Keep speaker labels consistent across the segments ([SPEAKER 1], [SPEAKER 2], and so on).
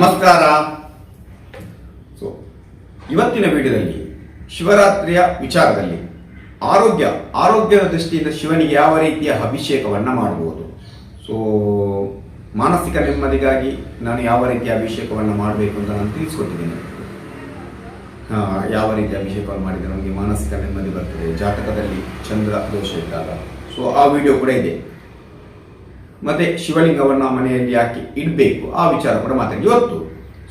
[SPEAKER 1] ನಮಸ್ಕಾರ. ಸೊ ಇವತ್ತಿನ ವಿಡಿಯೋದಲ್ಲಿ ಶಿವರಾತ್ರಿಯ ವಿಚಾರದಲ್ಲಿ ಆರೋಗ್ಯ, ಆರೋಗ್ಯದ ದೃಷ್ಟಿಯಿಂದ ಶಿವನಿಗೆ ಯಾವ ರೀತಿಯ ಅಭಿಷೇಕವನ್ನು ಮಾಡಬಹುದು. ಸೊ ಮಾನಸಿಕ ನೆಮ್ಮದಿಗಾಗಿ ನಾನು ಯಾವ ರೀತಿಯ ಅಭಿಷೇಕವನ್ನು ಮಾಡಬೇಕು ಅಂತ ನಾನು ತಿಳಿಸ್ಕೊಟ್ಟಿದ್ದೇನೆ. ಯಾವ ರೀತಿ ಅಭಿಷೇಕವನ್ನು ಮಾಡಿದರೆ ನಮಗೆ ಮಾನಸಿಕ ನೆಮ್ಮದಿ ಬರ್ತದೆ, ಜಾತಕದಲ್ಲಿ ಚಂದ್ರ ದೋಷ ಇದ್ದಾಗ. ಸೊ ಆ ವಿಡಿಯೋ ಕೂಡ ಇದೆ. ಮತ್ತೆ ಶಿವಲಿಂಗವನ್ನ ಮನೆಯಲ್ಲಿ ಯಾಕೆ ಇಡಬೇಕು. ಆ ವಿಚಾರ ಕೂಡ ಮಾತಾಡಿ. ಇವತ್ತು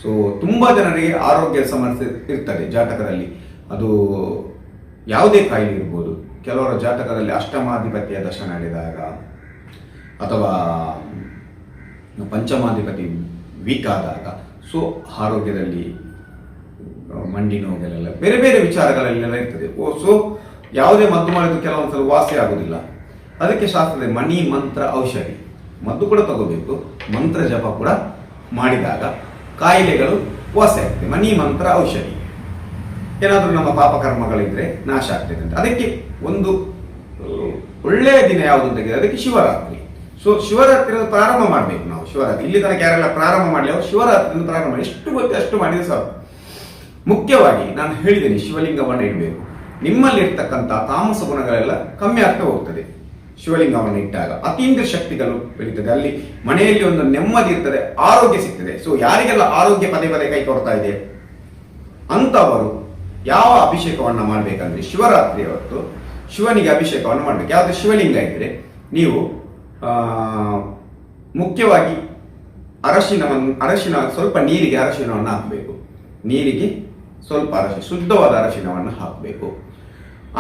[SPEAKER 1] ಸೊ ತುಂಬಾ ಜನರಿಗೆ ಆರೋಗ್ಯ ಸಮಸ್ಯೆ ಇರ್ತದೆ ಜಾತಕದಲ್ಲಿ ಅದು ಯಾವುದೇ ಕಾಯಿಲೆ ಇರ್ಬೋದು. ಕೆಲವರ ಜಾತಕದಲ್ಲಿ ಅಷ್ಟಮಾಧಿಪತಿಯ ದರ್ಶನ ನಡೆದಾಗ ಅಥವಾ ಪಂಚಮಾಧಿಪತಿ ವೀಕ್ ಆದಾಗ ಸೊ ಆರೋಗ್ಯದಲ್ಲಿ ಮಂಡಿ ನೋವುಗಳೆಲ್ಲ ಬೇರೆ ಬೇರೆ ವಿಚಾರಗಳಲ್ಲೆಲ್ಲ ಇರ್ತದೆ ಓ ಸೊ ಯಾವುದೇ ಮದ್ದು ಮಾಡಿದ್ರು ಕೆಲವೊಂದ್ಸಲ ವಾಸಿ ಆಗುದಿಲ್ಲ ಅದಕ್ಕೆ ಶಾಸ್ತ್ರದಲ್ಲಿ ಮಣಿ ಮಂತ್ರ ಔಷಧಿ. ಮದ್ದು ಕೂಡ ತಗೋಬೇಕು. ಮಂತ್ರ ಜಪ ಕೂಡ ಮಾಡಿದಾಗ ಕಾಯಿಲೆಗಳು ವಾಸಿ ಆಗ್ತದೆ. ಮನಿ ಮಂತ್ರ ಔಷಧಿ. ಏನಾದರೂ ನಮ್ಮ ಪಾಪಕರ್ಮಗಳಿದ್ರೆ ನಾಶ ಆಗ್ತದೆ ಅಂತ. ಅದಕ್ಕೆ ಒಂದು ಒಳ್ಳೆಯ ದಿನ ಯಾವುದು ಅಂತ ಅದಕ್ಕೆ ಶಿವರಾತ್ರಿ. ಸೊ ಶಿವರಾತ್ರಿ ಪ್ರಾರಂಭ ಮಾಡಬೇಕು ನಾವು. ಶಿವರಾತ್ರಿ. ಇಲ್ಲಿ ತನಕ ಯಾರೆಲ್ಲ ಪ್ರಾರಂಭ ಮಾಡಲಿ, ಅವರು ಶಿವರಾತ್ರಿಯಿಂದ ಪ್ರಾರಂಭ ಮಾಡಿ. ಎಷ್ಟು ಗೊತ್ತೆ, ಅಷ್ಟು ಮಾಡಿದ್ರೆ ಸಾಕು. ಮುಖ್ಯವಾಗಿ ನಾನು ಹೇಳಿದ್ದೇನೆ, ಶಿವಲಿಂಗವನ್ನು ಇಡಬೇಕು. ನಿಮ್ಮಲ್ಲಿರ್ತಕ್ಕಂಥ ತಾಮಸ ಗುಣಗಳೆಲ್ಲ ಕಮ್ಮಿ ಆಗ್ತಾ ಹೋಗ್ತದೆ. ಶಿವಲಿಂಗವನ್ನು ಇಟ್ಟಾಗ ಅತೀಂದ್ರ ಶಕ್ತಿಗಳು ಬೆಳೀತದೆ. ಅಲ್ಲಿ ಮನೆಯಲ್ಲಿ ಒಂದು ನೆಮ್ಮದಿ ಇರ್ತದೆ, ಆರೋಗ್ಯ ಸಿಗ್ತದೆ. ಸೊ ಯಾರಿಗೆಲ್ಲ ಆರೋಗ್ಯ ಪದೇ ಪದೇ ಕೈ ಕೊಡ್ತಾ ಇದೆ? ಅಂತವರು ಯಾವ ಅಭಿಷೇಕವನ್ನು ಮಾಡಬೇಕಂದ್ರೆ ಶಿವರಾತ್ರಿ ಹೊತ್ತು ಶಿವನಿಗೆ ಅಭಿಷೇಕವನ್ನು ಮಾಡಬೇಕು. ಯಾವುದು? ಶಿವಲಿಂಗ ಇದ್ರೆ ನೀವು ಮುಖ್ಯವಾಗಿ ಅರಶಿನವನ್ನು, ಅರಶಿನ, ಸ್ವಲ್ಪ ನೀರಿಗೆ ಅರಶಿನವನ್ನು ಹಾಕಬೇಕು. ನೀರಿಗೆ ಸ್ವಲ್ಪ ಅರಶಿನ ಶುದ್ಧವಾದ ಅರಶಿನವನ್ನು ಹಾಕಬೇಕು.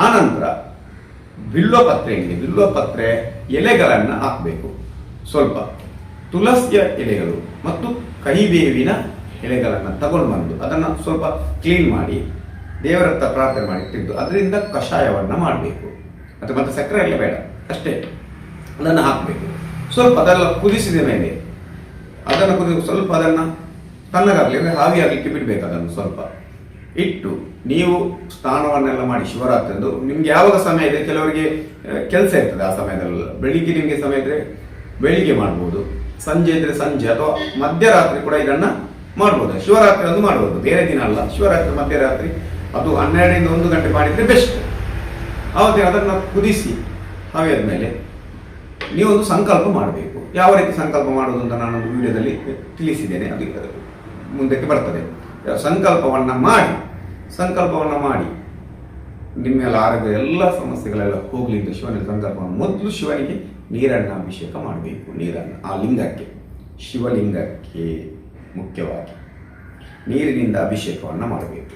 [SPEAKER 1] ಆನಂತರ ಬಿಲ್ವಪತ್ರೆ ಇದೆ ಬಿಲ್ವಪತ್ರೆ ಎಲೆಗಳನ್ನು ಹಾಕಬೇಕು. ಸ್ವಲ್ಪ ತುಳಸಿಯ ಎಲೆಗಳು ಮತ್ತು ಕಹಿಬೇವಿನ ಎಲೆಗಳನ್ನು ತಗೊಂಡು ಬಂದು ಅದನ್ನು ಸ್ವಲ್ಪ ಕ್ಲೀನ್ ಮಾಡಿ ದೇವರತ್ತ ಪ್ರಾರ್ಥನೆ ಮಾಡಿ ತೆಗೆದು ಅದರಿಂದ ಕಷಾಯವನ್ನು ಮಾಡಬೇಕು. ಮತ್ತು ಮತ್ತೆ ಸಕ್ಕರೆ ಎಲ್ಲ ಬೇಡ, ಅಷ್ಟೇ. ಅದನ್ನು ಹಾಕಬೇಕು. ಸ್ವಲ್ಪ ಅದೆಲ್ಲ ಕುದಿಸಿದ ಮೇಲೆ, ಅದನ್ನು ಕುದಿ, ಸ್ವಲ್ಪ ಅದನ್ನು ತಣ್ಣಗಾಗಲಿ ಅಂದರೆ ಹಾವಿಯಾಗಲಿಕ್ಕೆ ಬಿಡಬೇಕು ಅದನ್ನು ಸ್ವಲ್ಪ. ಇಟ್ಟು ನೀವು ಸ್ನಾನವನ್ನೆಲ್ಲ ಮಾಡಿ ಶಿವರಾತ್ರಿ ಅಂದು, ನಿಮ್ಗೆ ಯಾವಾಗ ಸಮಯ ಇದೆ? ಕೆಲವರಿಗೆ ಕೆಲಸ ಇರ್ತದೆ ಆ ಸಮಯದಲ್ಲೆಲ್ಲ. ಬೆಳಿಗ್ಗೆ ನಿಮಗೆ ಸಮಯ ಇದ್ರೆ ಬೆಳಿಗ್ಗೆ ಮಾಡ್ಬೋದು, ಸಂಜೆ ಇದ್ರೆ ಸಂಜೆ ಅಥವಾ ಮಧ್ಯರಾತ್ರಿ ಕೂಡ ಇದನ್ನ ಮಾಡ್ಬೋದು. ಶಿವರಾತ್ರಿ ಒಂದು ಮಾಡ್ಬೋದು. ಬೇರೆ ದಿನ ಅಲ್ಲ. ಶಿವರಾತ್ರಿ, ಮಧ್ಯರಾತ್ರಿ, ಅದು ಹನ್ನೆರಡರಿಂದ ಒಂದು ಗಂಟೆ ಮಾಡಿದ್ರೆ ಬೆಸ್ಟ್ ಆವತ್ತಿನ ಅದನ್ನು ಕುದಿಸಿ ಹವೆಯಾದ ಮೇಲೆ ನೀವೊಂದು ಸಂಕಲ್ಪ ಮಾಡಬೇಕು. ಯಾವ ರೀತಿ ಸಂಕಲ್ಪ ಮಾಡುವುದು ಅಂತ ನಾನು ಒಂದು ವಿಡಿಯೋದಲ್ಲಿ ತಿಳಿಸಿದ್ದೇನೆ. ಅದು ಮುಂದಕ್ಕೆ ಬರ್ತದೆ. ಸಂಕಲ್ಪವನ್ನ ಮಾಡಿ, ಸಂಕಲ್ಪವನ್ನು ಮಾಡಿ. ನಿಮ್ಮೆಲ್ಲ ಆರೋಗ್ಯ ಎಲ್ಲ ಸಮಸ್ಯೆಗಳೆಲ್ಲ ಹೋಗಲಿ ಅಂತ ಶಿವನಿಗೆ ಸಂಕಲ್ಪವನ್ನು ಮೊದಲು ಶಿವನಿಗೆ ನೀರನ್ನು ಅಭಿಷೇಕ ಮಾಡಬೇಕು, ನೀರನ್ನು ಆ ಲಿಂಗಕ್ಕೆ, ಶಿವಲಿಂಗಕ್ಕೆ ಮುಖ್ಯವಾಗಿ. ನೀರಿನಿಂದ ಅಭಿಷೇಕವನ್ನು ಮಾಡಬೇಕು.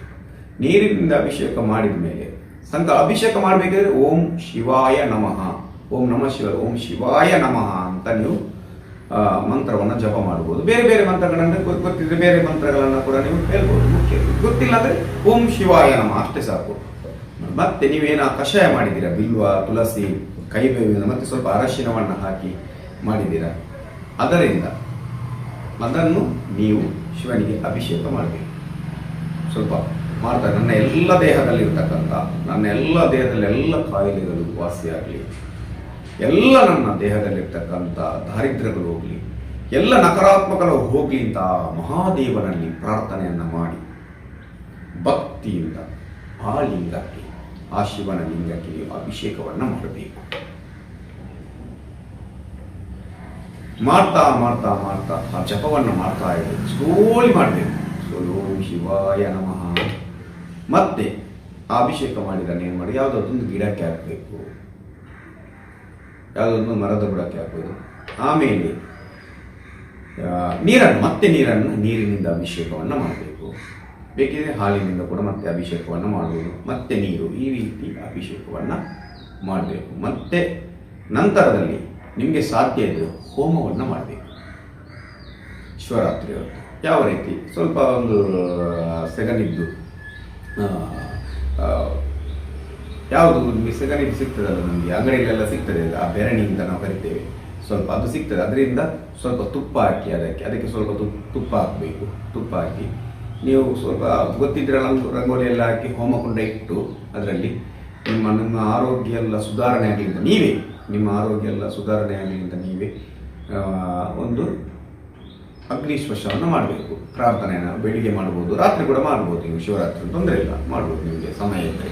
[SPEAKER 1] ನೀರಿನಿಂದ ಅಭಿಷೇಕ ಮಾಡಿದ ಮೇಲೆ ಸಂಕ, ಅಭಿಷೇಕ ಮಾಡಬೇಕಾದ್ರೆ ಓಂ ಶಿವಾಯ ನಮಃ, ಓಂ ನಮಃ ಶಿವ ಓಂ ಶಿವಾಯ ನಮಃ ಅಂತ ನೀವು ಮಂತ್ರವನ್ನು ಜಪ ಮಾಡಬಹುದು ಬೇರೆ ಬೇರೆ ಮಂತ್ರಗಳನ್ನು ಗೊತ್ತಿದ್ರೆ ಬೇರೆ ಮಂತ್ರಗಳನ್ನು ಕೂಡ ನೀವು ಹೇಳ್ಬೋದು. ಮುಖ್ಯ. ಗೊತ್ತಿಲ್ಲ ಓಂ ಶಿವಾಯ ನಮ. ಅಷ್ಟೇ ಸಾಕು. ಮತ್ತೆ ನೀವೇನು ಕಷಾಯ ಮಾಡಿದ್ದೀರಾ? ಬಿಲ್ವ, ತುಳಸಿ ಕೈಬೇವಿನ ಮತ್ತೆ ಸ್ವಲ್ಪ ಅರಶಿನವನ್ನು ಹಾಕಿ ಮಾಡಿದ್ದೀರಾ? ಅದರಿಂದ ಅದನ್ನು ನೀವು ಶಿವನಿಗೆ ಅಭಿಷೇಕ ಮಾಡಬೇಕು. ಸ್ವಲ್ಪ ಮಾಡ್ತಾರೆ. ನನ್ನ ಎಲ್ಲ ದೇಹದಲ್ಲಿ ಇರ್ತಕ್ಕಂಥ ನನ್ನ ಎಲ್ಲ ದೇಹದಲ್ಲಿ ಎಲ್ಲ ಕಾಯಿಲೆಗಳು ವಾಸಿಯಾಗಲಿ. ಎಲ್ಲ ನನ್ನ ದೇಹದಲ್ಲಿರ್ತಕ್ಕಂಥ ದಾರಿದ್ರ್ಯಗಳು ಹೋಗಲಿ, ಎಲ್ಲ ನಕಾರಾತ್ಮಕಗಳು ಹೋಗಲಿ ಅಂತ ಮಹಾದೇವನಲ್ಲಿ ಪ್ರಾರ್ಥನೆಯನ್ನು ಮಾಡಿ, ಭಕ್ತಿಯಿಂದ ಆ ಲಿಂಗಕ್ಕೆ ಆ ಶಿವನ ಲಿಂಗಕ್ಕೆ ಅಭಿಷೇಕವನ್ನು ಮಾಡಬೇಕು. ಮಾಡ್ತಾ ಮಾಡ್ತಾ ಮಾಡ್ತಾ ಆ ಜಪವನ್ನು ಮಾಡ್ತಾ ಇರಬೇಕು ಸೋಲಿ ಮಾಡಬೇಕು. ಸೋಲೋ ಶಿವಾಯ ನಮಃ. ಮತ್ತೆ ಅಭಿಷೇಕ ಮಾಡಿದ ಏನು ಮಾಡಿ ಯಾವುದಾದ್ರೊಂದು ಗಿಡಕ್ಕೆ ಹಾಕಬೇಕು. ಯಾವುದೊಂದು ಮರದ ಬುಡಕ್ಕೆ ಹಾಕೋದು ಆಮೇಲೆ ನೀರನ್ನು, ಮತ್ತೆ ನೀರನ್ನು ನೀರಿನಿಂದ ಅಭಿಷೇಕವನ್ನು ಮಾಡಬೇಕು. ಬೇಕಿದ್ರೆ ಹಾಲಿನಿಂದ ಕೂಡ ಮತ್ತೆ ಅಭಿಷೇಕವನ್ನು ಮಾಡುವುದು ಮತ್ತೆ ನೀರು, ಈ ರೀತಿ ಅಭಿಷೇಕವನ್ನು ಮಾಡಬೇಕು. ಮತ್ತೆ ನಂತರದಲ್ಲಿ ನಿಮಗೆ ಸಾಧ್ಯ ಇದ್ದರೆ ಹೋಮವನ್ನು ಮಾಡಬೇಕು. ಶಿವರಾತ್ರಿ ಯಾವ ರೀತಿ? ಸ್ವಲ್ಪ ಒಂದು ಸೆಗನಿದ್ದು ಯಾವುದು ಸಿಗ್ತದೆ ಸಿಗ್ತದಲ್ಲ ನಮಗೆ. ಅಂಗಡಿಯಲ್ಲೆಲ್ಲ ಸಿಗ್ತದೆ ಆ ಬೆರಣಿಯಿಂದ ನಾವು ಕರಿತೇವೆ. ಸ್ವಲ್ಪ ಅದು ಸಿಗ್ತದೆ. ಅದರಿಂದ ಸ್ವಲ್ಪ ತುಪ್ಪ ಹಾಕಿ ಅದಕ್ಕೆ. ಅದಕ್ಕೆ ಸ್ವಲ್ಪ ತುಪ್ಪ ತುಪ್ಪ ಹಾಕಬೇಕು. ತುಪ್ಪ ಹಾಕಿ. ನೀವು ಸ್ವಲ್ಪ ಗೊತ್ತಿದ್ರೆ ರಂಗು ರಂಗೋಲಿ ಎಲ್ಲ ಹಾಕಿ ಹೋಮಕುಂಡ ಇಟ್ಟು ಅದರಲ್ಲಿ ನಿಮ್ಮ ನಿಮ್ಮ ಆರೋಗ್ಯ ಎಲ್ಲ ಸುಧಾರಣೆ ಆಗಲಿ ಅಂತ ನೀವೇ. ನಿಮ್ಮ ಆರೋಗ್ಯ ಎಲ್ಲ ಸುಧಾರಣೆ ಆಗಲಿ ಅಂತ ನೀವೇ ಒಂದು ಅಗ್ನಿಶ್ವಶವನ್ನು ಮಾಡಬೇಕು. ಪ್ರಾರ್ಥನೆಯನ್ನು ಬೆಳಿಗ್ಗೆ ಮಾಡ್ಬೋದು. ರಾತ್ರಿ ಕೂಡ ಮಾಡ್ಬೋದು. ನೀವು ಶಿವರಾತ್ರಿ ತೊಂದರೆ ಇಲ್ಲ. ಮಾಡ್ಬೋದು ನಿಮಗೆ ಸಮಯ ಇದ್ದರೆ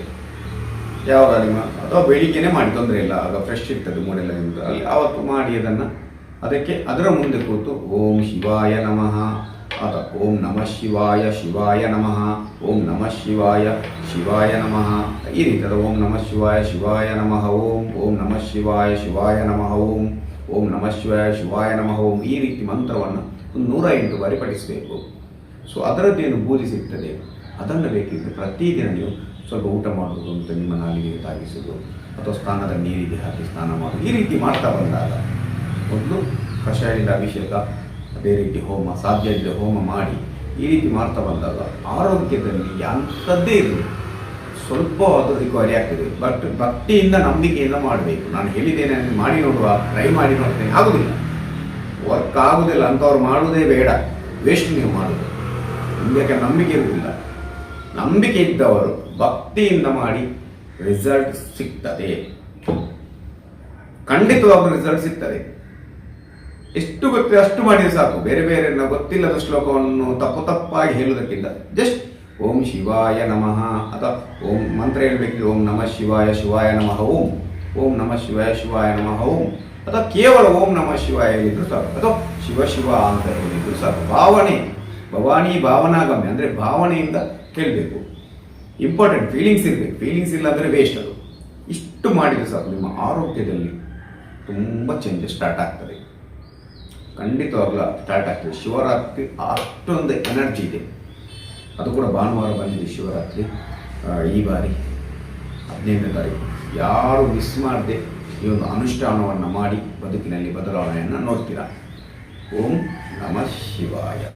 [SPEAKER 1] ಯಾವಾಗ ನಿಮ್ಮ ಅಥವಾ ಬೇಡಿಕೆನೇ ಮಾಡಿ, ತೊಂದರೆ ಇಲ್ಲ. ಆಗ ಫ್ರೆಶ್ ಇರ್ತದೆ ಮೂಡೆಲ್ಲ ನಿಮ್ಮದು ಅಲ್ಲಿ ಆವತ್ತು ಮಾಡಿ ಅದನ್ನು. ಅದಕ್ಕೆ ಅದರ ಮುಂದೆ ಕೂತು, ಓಂ ಶಿವಾಯ ನಮಃ. ಅಥ ಓಂ ನಮಃ ಶಿವಾಯ ಶಿವಾಯ ನಮಃ. ಓಂ ನಮಃ ಶಿವಾಯ ಶಿವಾಯ ನಮಃ. ಈ ರೀತಿ ಅದು ಓಂ ನಮಃ ಶಿವಾಯ ಶಿವಾಯ ನಮಃ, ಓಂ. ಓಂ ನಮಃ ಶಿವಾಯ ಶಿವಾಯ ನಮಃ, ಓಂ. ಓಂ ನಮಃ ಶಿವಾಯ ಶಿವಾಯ ನಮಃ, ಓಂ. ಈ ರೀತಿ ಮಂತ್ರವನ್ನು ಒಂದು ನೂರ ಎಂಟು ಬಾರಿ ಪಠಿಸಬೇಕು. ಸೊ ಅದರದ್ದೇನು ಬೂದಿ ಸಿಗ್ತದೆ? ಅದನ್ನು ಬೇಕಿದ್ದರೆ ಪ್ರತಿದಿನ ನೀವು ಸ್ವಲ್ಪ ಊಟ ಮಾಡುವುದು ಅಂತ ನಿಮ್ಮ ನಾಲಿಗೆ ತಾಗಿಸುವುದು ಅಥವಾ ಸ್ನಾನದ ನೀರಿಗೆ ಹಾಕಿ ಸ್ನಾನ ಮಾಡುವುದು. ಈ ರೀತಿ ಮಾಡ್ತಾ ಬಂದಾಗ ಒಂದು ಕಷಾಯದ ಅಭಿಷೇಕ, ಅದೇ ರೀತಿ ಹೋಮ, ಸಾಧ್ಯ ಇದ್ದರೆ ಹೋಮ ಮಾಡಿ, ಈ ರೀತಿ ಮಾಡ್ತಾ ಬಂದಾಗ ಆರೋಗ್ಯದಲ್ಲಿ ಅಂಥದ್ದೇ ಇರಲಿ ಸ್ವಲ್ಪ ಅದು ರಿಕವರಿ ಆಗ್ತದೆ. ಬಟ್ ಭಕ್ತಿಯಿಂದ ನಂಬಿಕೆಯಿಂದ ಮಾಡಬೇಕು. ನಾನು ಹೇಳಿದ್ದೇನೆ ಮಾಡಿ ನೋಡುವ, ಟ್ರೈ ಮಾಡಿ ನೋಡ್ತೇನೆ, ಆಗುದಿಲ್ಲ. ವರ್ಕ್ ಆಗುದಿಲ್ಲ ಅಂಥವ್ರು ಮಾಡುವುದೇ ಬೇಡ. ವೇಸ್ಟ್ ನೀವು ಮಾಡೋದು. ನಿಮಗೆ ನಂಬಿಕೆ ಇರುವುದಿಲ್ಲ. ನಂಬಿಕೆ ಇದ್ದವರು ಭಕ್ತಿಯಿಂದ ಮಾಡಿ ರಿಸಲ್ಟ್ ಸಿಗ್ತದೆ. ಖಂಡಿತವಾಗ್ಲೂ ರಿಸಲ್ಟ್ ಸಿಗ್ತದೆ. ಎಷ್ಟು ಗೊತ್ತಿದೆ ಅಷ್ಟು ಮಾಡಿದ್ರೆ ಸಾಕು. ಬೇರೆ ಬೇರೆ ಗೊತ್ತಿಲ್ಲದ ಶ್ಲೋಕವನ್ನು ತಪ್ಪು ತಪ್ಪಾಗಿ ಹೇಳುವುದಕ್ಕಿಂತ ಜಸ್ಟ್ ಓಂ ಶಿವಾಯ ನಮಃ ಅಥವಾ ಓಂ ಮಂತ್ರ ಹೇಳಬೇಕಿದ್ರೆ ಓಂ ನಮಃ ಶಿವಾಯ ಶಿವಾಯ ನಮಃ ಓಂ. ಓಂ ನಮಃ ಶಿವಾಯ ಶಿವಾಯ ನಮಃ ಓಂ. ಅಥವಾ ಕೇವಲ ಓಂ ನಮಃ ಶಿವಾಯ ಹೇಳಿದ್ರು ಸಾಕು. ಅಥವಾ ಶಿವ ಶಿವ ಅಂತ ಹೇಳಿದ್ರು ಸಾಕು. ಭಾವನೆ. ಭವಾನಿ ಭಾವನಾಗಮ್ಯ. ಅಂದರೆ ಭಾವನೆಯಿಂದ ಕೇಳಬೇಕು. ಇಂಪಾರ್ಟೆಂಟ್ ಫೀಲಿಂಗ್ಸ್ ಇರಬೇಕು. ಫೀಲಿಂಗ್ಸ್ ಇಲ್ಲ ಅಂದರೆ ವೇಸ್ಟ್ ಅದು. ಇಷ್ಟು ಮಾಡಿದ್ರೆ ಸಾಕು, ನಿಮ್ಮ ಆರೋಗ್ಯದಲ್ಲಿ ತುಂಬ ಚೇಂಜಸ್ ಸ್ಟಾರ್ಟ್ ಆಗ್ತದೆ. ಖಂಡಿತವಾಗ್ಲೂ ಸ್ಟಾರ್ಟ್ ಆಗ್ತದೆ. ಶಿವರಾತ್ರಿ ಅಷ್ಟೊಂದು ಎನರ್ಜಿ ಇದೆ. ಅದು ಕೂಡ ಭಾನುವಾರ ಬಂದಿದೆ ಶಿವರಾತ್ರಿ. ಈ ಬಾರಿ ಹದಿನೈದನೇ ತಾರೀಕು. ಯಾರು ಮಿಸ್ ಮಾಡದೆ ಈ ಒಂದು ಅನುಷ್ಠಾನವನ್ನು ಮಾಡಿ ಬದುಕಿನಲ್ಲಿ ಬದಲಾವಣೆಯನ್ನು ನೋಡ್ತೀರಾ? ಓಂ ನಮಃ ಶಿವಾಯ.